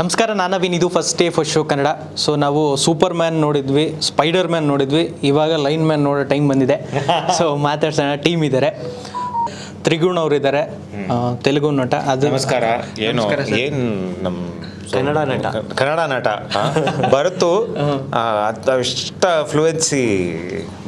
ನಮಸ್ಕಾರ ನಾನು ಇದು first day first show Kannada. So ನಾವು ಸೂಪರ್ ಮ್ಯಾನ್ ನೋಡಿದ್ವಿ ಸ್ಪೈಡರ್ ಮ್ಯಾನ್ ನೋಡಿದ್ವಿ. ಇವಾಗ ಲೈನ್ ಮ್ಯಾನ್ ನೋಡೋ ಟೈಮ್ ಬಂದಿದೆ. ಸೊ ಮಾತಾಡ್ಸೋಣ. ಟೀಮ್ ಇದ್ದಾರೆ ತ್ರಿಗುಣ್ ಅವರು ಇದ್ದಾರೆ ತೆಲುಗು ನಟ. ಅದು ನಮಸ್ಕಾರ. ಏನು ಏನು ನಮ್ಮ ಏನ್ ನಮ್ ಕನ್ನಡ ನಟ. ಕನ್ನಡ ನಟ. ಬರುತ್ತು ಅಷ್ಟ ಫ್ಲೂಯೆನ್ಸಿ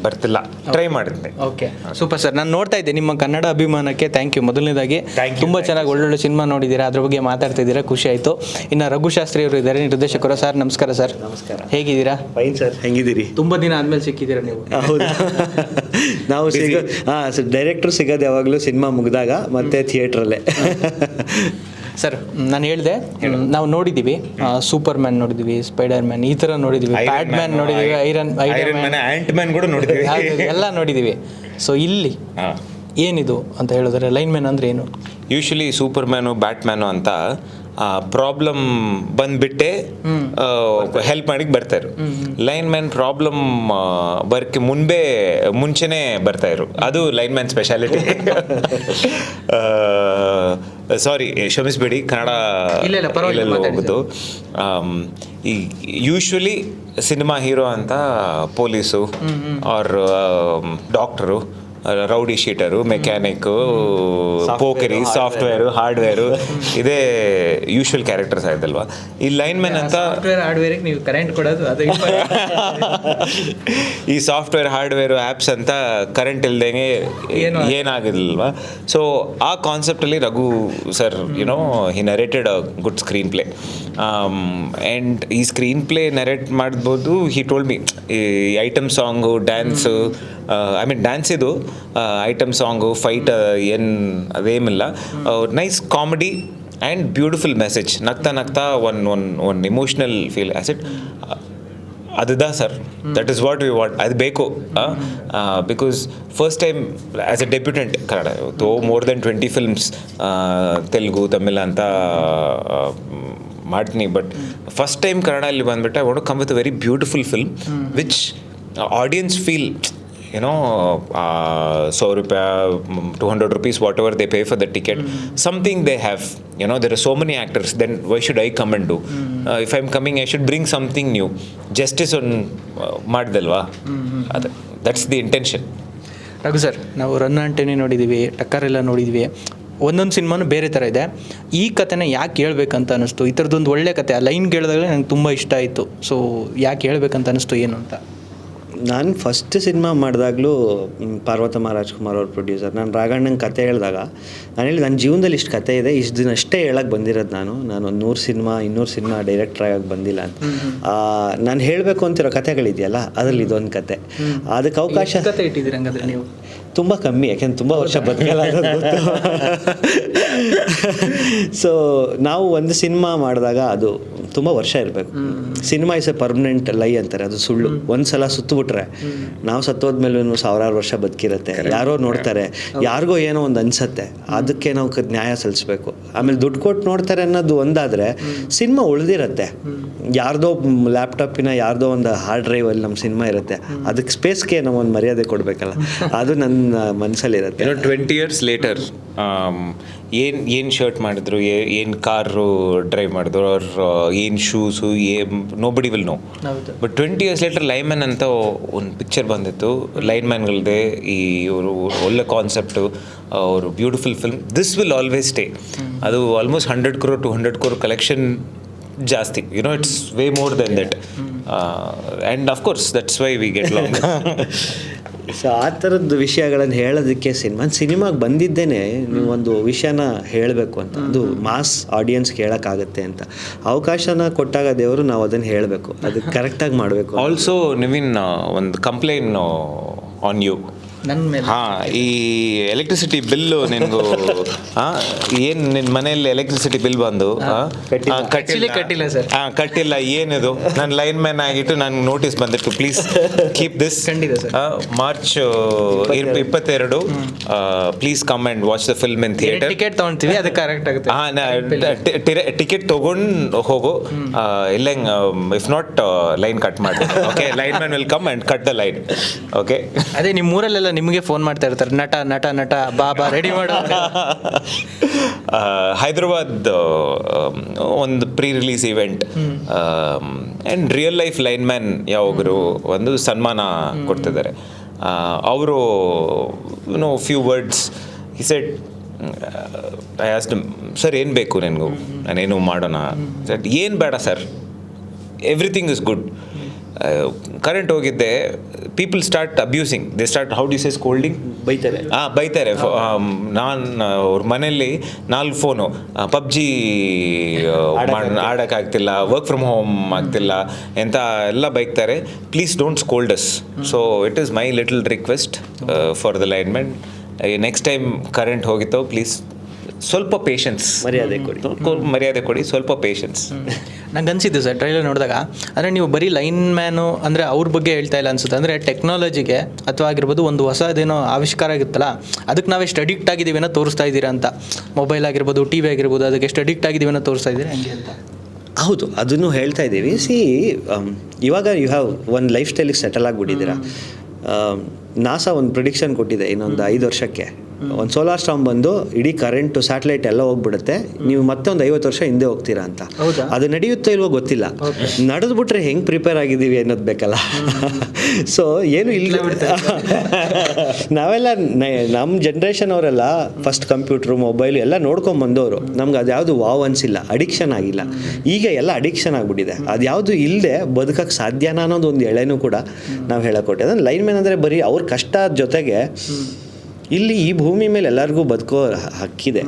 ಬರ್ತಿಲ್ಲ. ಟ್ರೈ ಮಾಡಿದ್ದೆ ಓಕೆ. Super sir. ನಾನು ನೋಡ್ತಾ ಇದ್ದೆ ನಿಮ್ಮ ಕನ್ನಡ ಅಭಿಮಾನಕ್ಕೆ ಥ್ಯಾಂಕ್ ಯು ಮೊದಲನೇದಾಗಿ ತುಂಬಾ ಚೆನ್ನಾಗಿ ಒಳ್ಳೊಳ್ಳೆ ಸಿನಿಮಾ ನೋಡಿದ್ದೀರಾ. ಅದ್ರ ಬಗ್ಗೆ ಮಾತಾಡ್ತಾ ಇದ್ದೀರಾ ಖುಷಿ ಆಯಿತು. ಇನ್ನು ರಘುಶಾಸ್ತ್ರಿ ಅವರು ಇದ್ದಾರೆ. ನಿರ್ದೇಶಕರು. ಸರ್ ನಮಸ್ಕಾರ ಸರ್. ನಮಸ್ಕಾರ. ಹೇಗಿದ್ದೀರಾ? ಫೈನ್ ಸರ್ ಹೆಂಗಿದ್ದೀರಿ? ತುಂಬ ದಿನ ಆದ್ಮೇಲೆ ಸಿಕ್ಕಿದ್ದೀರಾ ನೀವು? ಹೌದು. ನಾವು ಸಿಗೋ ಹಾಂ ಡೈರೆಕ್ಟ್ರು ಸಿಗೋದು ಯಾವಾಗಲೂ ಸಿನಿಮಾ ಮುಗಿದಾಗ ಮತ್ತೆ ಥಿಯೇಟ್ರಲ್ಲೇ ಸರ್ ನಾನು ಹೇಳಿದೆ ನಾವು ನೋಡಿದ್ದೀವಿ ಸೂಪರ್ ಮ್ಯಾನ್ ನೋಡಿದ್ದೀವಿ ಸ್ಪೈಡರ್ ಮ್ಯಾನ್ ಈ ಥರ ನೋಡಿದ್ದೀವಿ ಬ್ಯಾಟ್ ಮ್ಯಾನ್ ನೋಡಿದೀವಿ iron iron Man Antman ಕೂಡ ನೋಡಿದೀವಿ ಎಲ್ಲ ನೋಡಿದ್ದೀವಿ. ಸೊ ಇಲ್ಲಿ ಏನಿದು ಅಂತ ಹೇಳಿದ್ರೆ ಲೈನ್ ಮ್ಯಾನ್ ಅಂದ್ರೆ ಏನು? Usually super man bat man ಅಂತ ಪ್ರಾಬ್ಲಮ್ ಬಂದ್ಬಿಟ್ಟೆ ಹೆಲ್ಪ್ ಮಾಡಿಕ್ ಬರ್ತಾರೆ ಲೈನ್ ಮ್ಯಾನ್ ಪ್ರಾಬ್ಲಮ್ ವರ್ಕ್ ಮುನ್ಬೆ ಮುಂಚೆನೆ ಬರ್ತಾ ಇರು ಅದು ಲೈನ್ ಮ್ಯಾನ್ ಸ್ಪೆಷಾಲಿಟಿ ಸಾರಿ ಕ್ಷಮಿಸಬೇಡಿ ಕನ್ನಡ ಹೋಗೋದು ಈ ಯೂಶ್ವಲಿ ಸಿನಿಮಾ ಹೀರೋ ಅಂತ police or doctor rowdy sheeter mechanic ಪೋಕರಿ software hardware ಇದೇ ಯೂಶುವಲ್ ಕ್ಯಾರೆಕ್ಟರ್ಸ್ ಆಯ್ತಲ್ವಾ ಈ ಲೈನ್ ಮ್ಯಾನ್ ಅಂತ ಸಾಫ್ಟ್ವೇರ್ ಹಾರ್ಡ್ವೇರಿಗೆ ನೀವು ಕರೆಂಟ್ ಕೊಡೋದು ಅದು ಈ ಸಾಫ್ಟ್ವೇರ್ ಹಾರ್ಡ್ವೇರು ಆ್ಯಪ್ಸ್ ಅಂತ ಕರೆಂಟ್ ಇಲ್ದಂಗೆ ಏನು ಏನಾಗಿರ್ಲಿಲ್ವಾ ಸೊ ಆ ಕಾನ್ಸೆಪ್ಟಲ್ಲಿ Raghu sir you know he narrated a good screenplay and ಈ ಸ್ಕ್ರೀನ್ ಪ್ಲೇ ನರೇಟ್ ಮಾಡ್ಬೋದು ಹಿ ಟೋಲ್ಡ್ ಮಿ ಈ item song dance I mean dance ಇದು ಐಟಮ್ ಸಾಂಗು ಫೈಟ್ ಏನು ಅದೇಮಿಲ್ಲ nice comedy and beautiful message ನಗ್ತಾ ನಗ್ತಾ one one one emotional feel as it ಅದುದಾ sir that is what we what ಅದು ಬೇಕು because first time as a debutant Kannada though more than twenty films Telugu Tamil ಅಂತ ಮಾಡ್ತೀನಿ. But first time ಕನ್ನಡಲ್ಲಿ ಬಂದ್ಬಿಟ್ಟು I want come with very beautiful film which audience feel ಏನೋ ಸೌ ರೂಪಾಯಿ to hundred rupees whatever they pay for the ticket something they have you know there are so many actors then why should I come and do if I am coming I should bring something new justice ಒಂದು ಮಾಡ್ದಲ್ವಾ? ಅದು that's the intention Raghu sir ನಾವು run Antony ನೋಡಿದ್ದೀವಿ ಟಕ್ಕರೆಲ್ಲ ನೋಡಿದ್ವಿ. ಒಂದೊಂದು ಸಿನಿಮಾನು ಬೇರೆ ಥರ ಇದೆ. ಈ ಕಥೆನ ಯಾಕೆ ಹೇಳ್ಬೇಕಂತ ಅನ್ನಿಸ್ತು? ಈ ಥರದ್ದೊಂದು ಒಳ್ಳೆ ಕತೆ ಆ ಲೈನ್ ಕೇಳಿದಾಗಲೇ ನಂಗೆ ತುಂಬ ಇಷ್ಟ ಆಯಿತು. ಸೊ ಯಾಕೆ ಹೇಳ್ಬೇಕಂತ ಅನ್ನಿಸ್ತು ಏನು ಅಂತ? ನಾನು ಫಸ್ಟ್ ಸಿನಿಮಾ ಮಾಡಿದಾಗಲೂ ಪಾರ್ವತಮ್ಮ ರಾಜ್ಕುಮಾರ್ ಅವ್ರ ಪ್ರೊಡ್ಯೂಸರ್ ನಾನು ರಾಘಣ್ಣನ ಕತೆ ಹೇಳಿದಾಗ ನಾನು ಹೇಳಿ ನನ್ನ ಜೀವನದಲ್ಲಿ ಇಷ್ಟು ಕತೆ ಇದೆ ಇಷ್ಟು ದಿನ ಅಷ್ಟೇ ಹೇಳಕ್ಕೆ ಬಂದಿರೋದು ನಾನು. ನಾನು ಒಂದು ನೂರು ಸಿನಿಮಾ ಇನ್ನೂರು ಸಿನಿಮಾ ಡೈರೆಕ್ಟರ್ ಆಗೋಕ್ಕೆ ಬಂದಿಲ್ಲ ಅಂತ. ನಾನು ಹೇಳಬೇಕು ಅಂತಿರೋ ಕತೆಗಳಿದೆಯಲ್ಲ ಅದರಲ್ಲಿ ಇದೊಂದು ಕತೆ. ಅದಕ್ಕೆ ಅವಕಾಶ ಕತೆ ಇಟ್ಟಿದ್ದಿರಂಗಾದ್ರೆ ನೀವು? ತುಂಬ ಕಮ್ಮಿ ಯಾಕೆಂದ್ರೆ ತುಂಬ ವರ್ಷ ಬದುಕಲ್ಲ ಸೊ ನಾವು ಒಂದು ಸಿನಿಮಾ ಮಾಡಿದಾಗ ಅದು ತುಂಬ ವರ್ಷ ಇರಬೇಕು. Cinema is a permanent lie ಅಂತಾರೆ ಅದು ಸುಳ್ಳು. ಒಂದ್ಸಲ ಸುತ್ತಬಿಟ್ರೆ ನಾವು ಸತ್ತೋದ್ಮೇಲೂ ಸಾವಿರಾರು ವರ್ಷ ಬದುಕಿರುತ್ತೆ. ಯಾರೋ ನೋಡ್ತಾರೆ ಯಾರಿಗೋ ಏನೋ ಒಂದು ಅನ್ಸತ್ತೆ ಅದಕ್ಕೆ ನಾವು ನ್ಯಾಯ ಸಲ್ಲಿಸ್ಬೇಕು. ಆಮೇಲೆ ದುಡ್ಡು ಕೊಟ್ಟು ನೋಡ್ತಾರೆ ಅನ್ನೋದು ಒಂದಾದರೆ ಸಿನಿಮಾ ಉಳಿದಿರತ್ತೆ. ಯಾರ್ದೋ ಲ್ಯಾಪ್ಟಾಪಿನ ಯಾರ್ದೋ ಒಂದು ಹಾರ್ಡ್ ಡ್ರೈವಲ್ಲಿ ನಮ್ಮ ಸಿನಿಮಾ ಇರುತ್ತೆ. ಅದಕ್ಕೆ ಸ್ಪೇಸ್ಗೆ ನಾವು ಒಂದು ಮರ್ಯಾದೆ ಕೊಡಬೇಕಲ್ಲ ಅದು ನನ್ನ ಮನಸ್ಸಲ್ಲಿರುತ್ತೆ ಏನೋ ಟ್ವೆಂಟಿ ಇಯರ್ಸ್ ಲೇಟರ್ ಏನು ಏನು ಶರ್ಟ್ ಮಾಡಿದ್ರು ಏನು ಕಾರು ಡ್ರೈವ್ ಮಾಡಿದ್ರು ಅವ್ರ ಏನು ಶೂಸು ಏ nobody will know but twenty years later Lineman ಅಂತ ಒಂದು ಪಿಕ್ಚರ್ ಬಂದಿತ್ತು. ಲೈನ್ ಮ್ಯಾನ್ಗಳದೆ ಈ ಇವರು ಒಳ್ಳೆ ಕಾನ್ಸೆಪ್ಟು ಅವರು beautiful film this will always stay ಅದು almost hundred crore to hundred crore collection ಜಾಸ್ತಿ. You know it's way more than that and of course that's why we get long so ಆ ಥರದ್ದು ವಿಷಯಗಳನ್ನು ಹೇಳೋದಕ್ಕೆ ಸಿನಿಮಾ ಸಿನಿಮಾಗೆ ಬಂದಿದ್ದೇನೆ ಒಂದು ವಿಷಯನ ಹೇಳಬೇಕು ಅಂತ. ಅದು ಮಾಸ್ ಆಡಿಯನ್ಸ್ಗೆ ಹೇಳೋಕ್ಕಾಗತ್ತೆ ಅಂತ. ಅವಕಾಶನ ಕೊಟ್ಟಾಗ ದೇವರು ನಾವು ಅದನ್ನು ಹೇಳಬೇಕು. ಅದಕ್ಕೆ ಕರೆಕ್ಟಾಗಿ ಮಾಡಬೇಕು ಆಲ್ಸೋ ನಿವಿನ್ ಒಂದು ಕಂಪ್ಲೇನ್ ಆನ್ ಯು ನನ್ನ ಮೇಲೆ ಹಾ ಈ ಎಲೆಕ್ಟ್ರಿಸಿಟಿ ಬಿಲ್ಲು ನಿನಗೂ ಏನು ನಿನ್ನ ಮನೆಯಲ್ಲಿ ಎಲೆಕ್ಟ್ರಿಸಿಟಿ ಬಿಲ್ ಬಂದು ಕಟ್ಟಿಲ್ಲ. ಕಟ್ಟಿಲ್ಲ. ಸರ್ ಹಾ ಕಟ್ಟಿಲ್ಲ ಏನಿದು? ನಾನು ಲೈನ್ ಮ್ಯಾನ್ ಆಗಿಟ್ಟು ನನಗೆ ನೋಟಿಸ್ ಬಂದಿತ್ತು. ಪ್ಲೀಸ್ ಕೀಪ್ ದಿಸ್ ಖಂಡಿತ ಸರ್ ಮಾರ್ಚ್ ಇಪ್ಪತ್ತೆರಡು. Please come and watch the film in theatre ticket ತಗೊಂತೀವಿ ಅದು ಕರೆಕ್ಟ್ ಆಗುತ್ತೆ. ಹಾ ಟಿಕೆಟ್ ತಗೊಂಡು ಹೋಗು. ಇಲ್ಲ ಇಫ್ ನಾಟ್ ಲೈನ್ ಕಟ್ ಮಾಡಿ. Okay Lineman will come and cut the line okay ಅದೇ ನಿಮ್ಮ ಊರಲ್ಲೆಲ್ಲ ನಿಮಗೆ ಫೋನ್ ಮಾಡ್ತಾ ಇರ್ತಾರೆ ನಟ ನಟ ನಟ ಬಾಬಾ ಬಾ ರೆಡಿ ಮಾಡ ಹೈದ್ರಾಬಾದ್ ಒಂದು pre release event and real life Lineman ಯಾವೊಬ್ಬರು ಒಂದು ಸನ್ಮಾನ ಕೊಡ್ತಿದ್ದಾರೆ. ಅವರು ನೋ ಫ್ಯೂ ವರ್ಡ್ಸ್ ಈ ಸೆಟ್ ಐ ಆಸ್ಟ್ ಸರ್ ಏನು ಬೇಕು ನನಗೂ? ನಾನೇನು ಮಾಡೋಣ? ಸರ್ ಏನು ಬೇಡ sir everything is good current ಹೋಗಿದ್ದೆ people start abusing they start how this is scolding ಬೈತಾರೆ. ಹಾಂ ಬೈತಾರೆ. ನಾನು ಅವ್ರ ಮನೆಯಲ್ಲಿ ನಾಲ್ಕು ಫೋನು ಪಬ್ಜಿ ಆಡೋಕ್ಕಾಗ್ತಿಲ್ಲ. ವರ್ಕ್ ಫ್ರಮ್ ಹೋಮ್ ಆಗ್ತಿಲ್ಲ ಎಂಥ ಎಲ್ಲ ಬೈಕ್ತಾರೆ please don't scold us so it is my little request for the linemen next time current ಹೋಗಿತ್ತು ಪ್ಲೀಸ್ ಸ್ವಲ್ಪ ಪೇಷನ್ಸ್ ಮರ್ಯಾದೆ ಕೊಡಿ. ಮರ್ಯಾದೆ ಕೊಡಿ ಸ್ವಲ್ಪ ಪೇಷನ್ಸ್ ನಂಗೆ ಅನ್ಸಿದ್ದು ಸರ್ ಟ್ರೈಲರ್ ನೋಡಿದಾಗ ಅಂದರೆ ನೀವು ಬರೀ ಲೈನ್ ಮ್ಯಾನು ಅಂದರೆ ಅವ್ರ ಬಗ್ಗೆ ಹೇಳ್ತಾ ಇಲ್ಲ ಅನ್ಸುತ್ತೆ. ಅಂದರೆ ಟೆಕ್ನಾಲಜಿಗೆ ಅಥವಾ ಆಗಿರ್ಬೋದು ಒಂದು ಹೊಸದೇನೋ ಆವಿಷ್ಕಾರ ಆಗಿತ್ತಲ್ಲ ಅದಕ್ಕೆ ನಾವು ಎಷ್ಟು ಅಡಿಕ್ಟ್ ಆಗಿದ್ದೀವಿ ಅನ್ನೋ ತೋರಿಸ್ತಾ ಇದ್ದೀರಾ ಅಂತ. ಮೊಬೈಲ್ ಆಗಿರ್ಬೋದು ಟಿ ವಿ ಆಗಿರ್ಬೋದು ಅದಕ್ಕೆ ಎಷ್ಟು ಅಡಿಕ್ಟ್ ಆಗಿದ್ದೀವಿ ಅನ್ನೋ ತೋರಿಸ್ತಾ ಇದ್ದೀರಾ? ಹಂಗೆ ಅಂತ? ಹೌದು ಅದನ್ನು ಹೇಳ್ತಾ ಇದ್ದೀವಿ. ಸಿ ಇವಾಗ ಯು ಹ್ಯಾವ್ ಒಂದು ಲೈಫ್ ಸ್ಟೈಲಿಗೆ ಸೆಟಲ್ ಆಗಿಬಿಟ್ಟಿದ್ದೀರಾ ನಾಸಾ ಒಂದು ಪ್ರಿಡಿಕ್ಷನ್ ಕೊಟ್ಟಿದೆ ಇನ್ನೊಂದು ಐದು ವರ್ಷಕ್ಕೆ. ಒಂದು ಸೋಲಾರ್ ಸ್ಟಾಮ್ ಬಂದು ಇಡೀ ಕರೆಂಟು ಸ್ಯಾಟಲೈಟ್ ಎಲ್ಲ ಹೋಗ್ಬಿಡುತ್ತೆ. ನೀವು ಮತ್ತೆ ಒಂದು ಐವತ್ತು ವರ್ಷ ಹಿಂದೆ ಹೋಗ್ತೀರಾ ಅಂತ? ಅದು ನಡೆಯುತ್ತೋ ಇಲ್ವೋ ಗೊತ್ತಿಲ್ಲ. ನಡೆದು ಬಿಟ್ರೆ ಹೆಂಗೆ ಪ್ರಿಪೇರ್ ಆಗಿದ್ದೀವಿ ಅನ್ನೋದು ಬೇಕಲ್ಲ. ಸೊ ಏನು ಇಲ್ಲ. ನಾವೆಲ್ಲ ನಮ್ಮ ಜನ್ರೇಷನ್ ಅವರೆಲ್ಲ ಫಸ್ಟ್ ಕಂಪ್ಯೂಟ್ರು ಮೊಬೈಲು ಎಲ್ಲ ನೋಡ್ಕೊಂಡ್ ಬಂದವರು. ನಮ್ಗೆ ಅದು ಯಾವುದು ವಾವ್ ಅನ್ಸಿಲ್ಲ. ಅಡಿಕ್ಷನ್ ಆಗಿಲ್ಲ. ಈಗ ಎಲ್ಲ ಅಡಿಕ್ಷನ್ ಆಗಿಬಿಟ್ಟಿದೆ. ಅದು ಯಾವುದು ಇಲ್ಲದೆ ಬದುಕಕ್ಕೆ ಸಾಧ್ಯನ ಅನ್ನೋದು ಒಂದು ಎಳೆನೂ ಕೂಡ ನಾವು ಹೇಳಕೊಟ್ಟೆ ಅದನ್ನು ಲೈನ್ ಮ್ಯಾನ್ ಅಂದರೆ ಬರೀ ಅವ್ರ ಕಷ್ಟದ ಜೊತೆಗೆ ಇಲ್ಲಿ ಈ ಭೂಮಿ ಮೇಲೆ ಎಲ್ಲರಿಗೂ ಬದುಕೋ ಹಕ್ಕಿದೆ.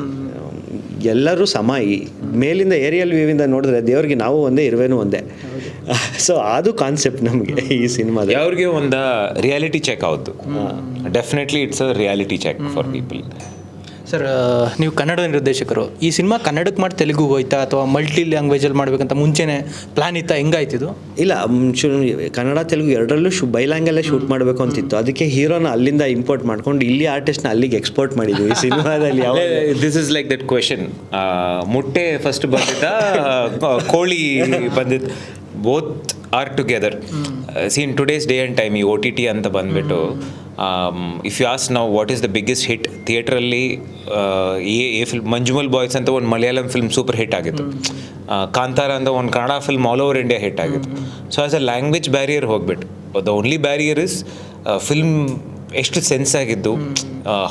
ಎಲ್ಲರೂ ಸಮ ಈ ಮೇಲಿಂದ ಏರಿಯಲ್ ವ್ಯೂವಿಂದ ನೋಡಿದ್ರೆ ದೇವ್ರಿಗೆ ನಾವು ಒಂದೇ ಇರುವೇನು ಒಂದೇ. ಸೊ ಅದು ಕಾನ್ಸೆಪ್ಟ್ ನಮಗೆ ಈ ಸಿನಿಮಾದ ಅವ್ರಿಗೆ ಒಂದು ರಿಯಾಲಿಟಿ ಚೆಕ್ ಆವತ್ತು definitely it's a reality check for people sir ನೀವು ಕನ್ನಡ ನಿರ್ದೇಶಕರು ಈ ಸಿನಿಮಾ ಕನ್ನಡಕ್ಕೆ ಮಾಡಿ ತೆಲುಗು ಹೋಯ್ತಾ ಅಥವಾ ಮಲ್ಟಿ ಲ್ಯಾಂಗ್ವೇಜಲ್ಲಿ ಮಾಡಬೇಕಂತ ಮುಂಚೆನೆ ಪ್ಲಾನ್ ಇತ್ತಾ? ಹೆಂಗಾಯ್ತಿದು ಇಲ್ಲ ಕನ್ನಡ ತೆಲುಗು ಎರಡರಲ್ಲೂ ಶೂ ಬೈಲಾಂಗಲ್ಲೇ ಶೂಟ್ ಮಾಡಬೇಕು ಅಂತಿತ್ತು. ಅದಕ್ಕೆ ಹೀರೋನ ಅಲ್ಲಿಂದ ಇಂಪೋರ್ಟ್ ಮಾಡ್ಕೊಂಡು ಇಲ್ಲಿ ಆರ್ಟಿಸ್ಟ್ನ ಅಲ್ಲಿಗೆ ಎಕ್ಸ್ಪೋರ್ಟ್ ಮಾಡಿದ್ವಿ. ಈ ಸಿನಿಮಾದಲ್ಲಿ ಯಾವ this is like that question ಮುಟ್ಟೆ first ಬಂದಿದ್ದ ಆ, ಕೋಳಿ ಬಂದಿದ್ದು both are together seen today's day and time ಈ ಒ ಟಿ ಟಿ ಅಂತ ಬಂದ್ಬಿಟ್ಟು ಇಫ್ ಯು ಆಸ್ ನಾವು what is the biggest hit ಥಿಯೇಟ್ರಲ್ಲಿ a a film Manjummel Boys ಅಂತ ಒಂದು ಮಲಯಾಳಂ ಫಿಲ್ಮ್ ಸೂಪರ್ ಹಿಟ್ ಆಗಿತ್ತು. ಕಾಂತಾರ ಅಂತ ಒಂದು Kannada film all over India hit ಆಗಿತ್ತು. So as a language barrier ಹೋಗ್ಬಿಟ್ಟು the only barrier is film ಎಷ್ಟು ಸೆನ್ಸ್ ಆಗಿದ್ದು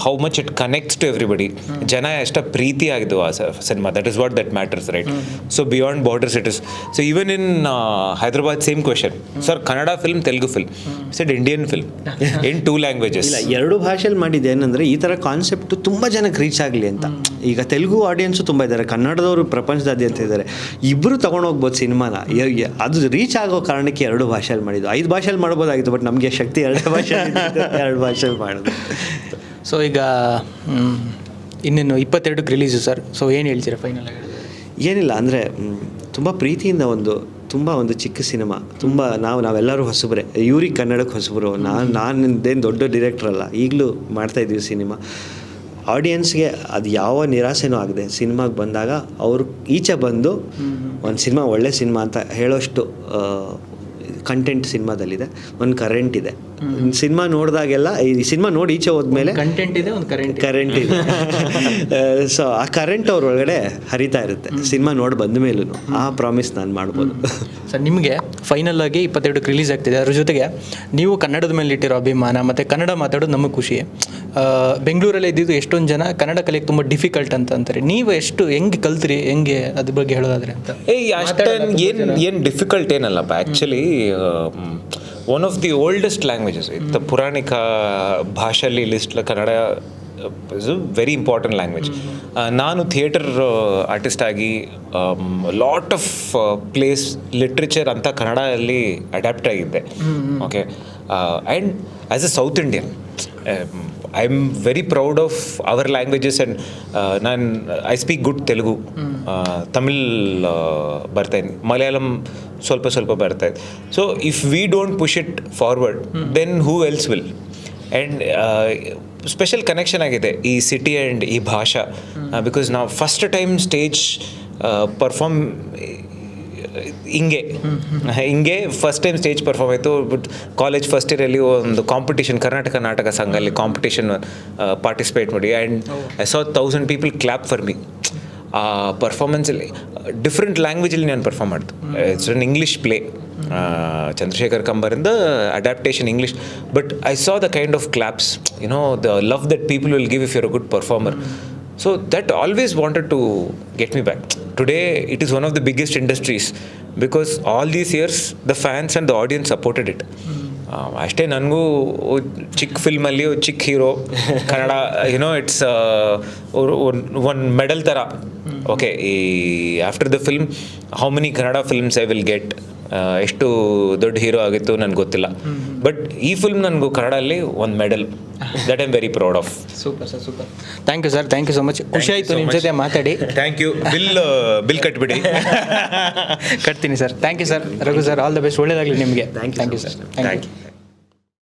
how much it connects to everybody ಜನ ಎಷ್ಟು ಪ್ರೀತಿ ಆಗಿದ್ದು ಆ cinema that is what that matters right so beyond borders it is so even in Hyderabad same question sir Kannada film Telugu film said Indian film in two languages ಎರಡು ಭಾಷೆಯಲ್ಲಿ ಮಾಡಿದ್ದು ಏನಂದ್ರೆ ಈ ಥರ ಕಾನ್ಸೆಪ್ಟ್ ತುಂಬ ಜನಕ್ಕೆ ರೀಚ್ ಆಗಲಿ ಅಂತ. ಈಗ ತೆಲುಗು ಆಡಿಯನ್ಸು ತುಂಬ ಇದ್ದಾರೆ ಕನ್ನಡದವರು ಪ್ರಪಂಚದಾದ್ಯಂತ ಇದ್ದಾರೆ. ಇಬ್ಬರು ಹೋಗ್ಬೋದು ಸಿನಿಮಾನ. ಅದು ರೀಚ್ ಆಗೋ ಕಾರಣಕ್ಕೆ ಎರಡು ಭಾಷೆಯಲ್ಲಿ ಮಾಡಿದ್ದು. ಐದು ಭಾಷೆಯಲ್ಲಿ ಮಾಡ್ಬೋದಾಗಿತ್ತು ಬಟ್ ನಮಗೆ ಶಕ್ತಿ ಎರಡು ಭಾಷೆ ಎರಡು ಭಾಷೆಯಲ್ಲಿ ಮಾಡೋದು ಸೊ ಈಗ ಇನ್ನೇನು ಇಪ್ಪತ್ತೆರಡಕ್ಕೆ ರಿಲೀಸು ಸರ್. ಸೊ ಏನು ಹೇಳ್ತೀರಾ ಫೈನಲ್ ಆಗಿ? ಏನಿಲ್ಲ ಅಂದರೆ ತುಂಬ ಪ್ರೀತಿಯಿಂದ ಒಂದು ತುಂಬ ಒಂದು ಚಿಕ್ಕ ಸಿನಿಮಾ. ತುಂಬ ನಾವು ನಾವೆಲ್ಲರೂ ಹೊಸಬ್ರೆ. ಇವ್ರಿಗೆ ಕನ್ನಡಕ್ಕೆ ಹೊಸಬರು. ನಾನು ನಾನೇನು ದೊಡ್ಡ ಡಿರೆಕ್ಟರ್ ಅಲ್ಲ. ಈಗಲೂ ಮಾಡ್ತಾ ಇದ್ದೀವಿ ಸಿನಿಮಾ. ಆಡಿಯನ್ಸ್ಗೆ ಅದು ಯಾವ ನಿರಾಸೆನೂ ಆಗದೆ ಸಿನಿಮಾಗೆ ಬಂದಾಗ ಅವರು ಈಚೆ ಬಂದು ಒಂದು ಸಿನಿಮಾ ಒಳ್ಳೆ ಸಿನಿಮಾ ಅಂತ ಹೇಳೋಷ್ಟು ಕಂಟೆಂಟ್ ಸಿನಿಮಾದಲ್ಲಿದೆ. ಒಂದು ಕರೆಂಟ್ ಇದೆ. ಸಿನಿಮಾ ನೋಡಿದಾಗೆಲ್ಲ ಈ ಸಿನಿಮಾ ನೋಡಿ ಈಚೆ ಹೋದ್ಮೇಲೆ ಕಂಟೆಂಟ್ ಇದೆ ಒಂದು ಕರೆಂಟ್ ಕರೆಂಟ್ ಇದೆ. ಸೊ ಆ ಕರೆಂಟ್ ಅವ್ರ ಒಳಗಡೆ ಹರಿತಾ ಇರುತ್ತೆ. ಸಿನಿಮಾ ನೋಡಿ ಬಂದ ಮೇಲೂ ಆ ಪ್ರಾಮಿಸ್ ನಾನು ಮಾಡ್ಬೋದು. ಸರ್ ನಿಮಗೆ ಫೈನಲ್ ಆಗಿ ಇಪ್ಪತ್ತೆರಡಕ್ಕೆ ರಿಲೀಸ್ ಆಗ್ತಿದೆ. ಅದ್ರ ಜೊತೆಗೆ ನೀವು ಕನ್ನಡದ ಮೇಲೆ ಇಟ್ಟಿರೋ ಅಭಿಮಾನ ಮತ್ತು ಕನ್ನಡ ಮಾತಾಡೋದು ನಮಗೆ ಖುಷಿ. ಬೆಂಗಳೂರಲ್ಲಿ ಇದ್ದಿದ್ದು ಎಷ್ಟೊಂದು ಜನ ಕನ್ನಡ ಕಲಿಯಕ್ಕೆ ತುಂಬ ಡಿಫಿಕಲ್ಟ್ ಅಂತ ಅಂತಾರೆ. ನೀವು ಎಷ್ಟು ಹೆಂಗೆ ಕಲ್ತ್ರಿ ಹೆಂಗೆ ಅದ್ರ ಬಗ್ಗೆ ಹೇಳೋದಾದ್ರೆ ಅಂತ? ಏಯ್ ಅಷ್ಟೇನು ಏನು ಏನು difficult ಏನಲ್ಲಪ್ಪ. Actually one of the oldest languages ಇತ್ತು ಪುರಾಣಿಕ ಭಾಷೆಯಲ್ಲಿ list Kannada is a very important language ನಾನು ಥಿಯೇಟರ್ ಆರ್ಟಿಸ್ಟ್ ಆಗಿ ಲಾಟ್ ಆಫ್ ಪ್ಲೇಸ್ ಲಿಟ್ರೇಚರ್ ಅಂತ ಕನ್ನಡದಲ್ಲಿ ಅಡ್ಯಾಪ್ಟ್ ಆಗಿದ್ದೆ okay and as a South Indian I am very proud of our languages and ನಾನು I speak good Telugu Tamil ಬರ್ತೇನೆ ಮಲಯಾಳಂ ಸ್ವಲ್ಪ ಸ್ವಲ್ಪ ಬರ್ತಾಯಿದೆ so if we don't push it forward then who else will and special connection ಆಗಿದೆ ಈ city and ಈ ಭಾಷಾ. Because ನಾವು ಫಸ್ಟ್ ಟೈಮ್ ಸ್ಟೇಜ್ ಪರ್ಫಾರ್ಮ್ ಹಿಂಗೆ. ಹಿಂಗೆ ಫಸ್ಟ್ ಟೈಮ್ ಸ್ಟೇಜ್ ಪರ್ಫಾರ್ಮ್ ಆಯಿತು ಬಟ್ ಕಾಲೇಜ್ ಫಸ್ಟ್ ಇಯರಲ್ಲಿ ಒಂದು ಕಾಂಪಿಟೇಷನ್ ಕರ್ನಾಟಕ ನಾಟಕ ಸಂಘಲ್ಲಿ ಕಾಂಪಿಟೇಷನ್ ಪಾರ್ಟಿಸಿಪೇಟ್ ಮಾಡಿ. And I saw thousand people clap for me ಆ ಪರ್ಫಾರ್ಮೆನ್ಸಲ್ಲಿ ಡಿಫ್ರೆಂಟ್ ಲ್ಯಾಂಗ್ವೇಜಲ್ಲಿ ನಾನು ಪರ್ಫಾರ್ಮ್ ಮಾಡ್ತು it's an English play Chandrashekhar ಕಂಬರಿಂದ adaptation English but I saw the kind of claps you know the love that people will give if you're a good performer so that always wanted to get me back today it is one of the biggest industries because all these years the fans and the audience supported it ಅಷ್ಟೇ ನನಗೂ ಚಿಕ್ಕ ಫಿಲ್ಮಲ್ಲಿ ಚಿಕ್ಕ hero Kannada you know it's one medal ಥರ okay ಈ after the film how many Kannada films I will get ಎಷ್ಟು ದೊಡ್ಡ hero ಆಗಿತ್ತು ನನಗೆ ಗೊತ್ತಿಲ್ಲ. ಬಟ್ ಈ ಫಿಲ್ಮ್ ನನಗೂ ಕನ್ನಡಲ್ಲಿ ಒಂದು medal that I'm very proud of super sir super. Thank you sir thank you so much ಖುಷಿ ಆಯಿತು ನಿಮ್ಮ ಜೊತೆ ಮಾತಾಡಿ. Thank you bill bill ಕಟ್ಬಿಡಿ. ಕಟ್ತೀನಿ sir thank you sir Raghu sir all the best ಒಳ್ಳೇದಾಗಲಿ ನಿಮಗೆ. Thank you sir. Thank you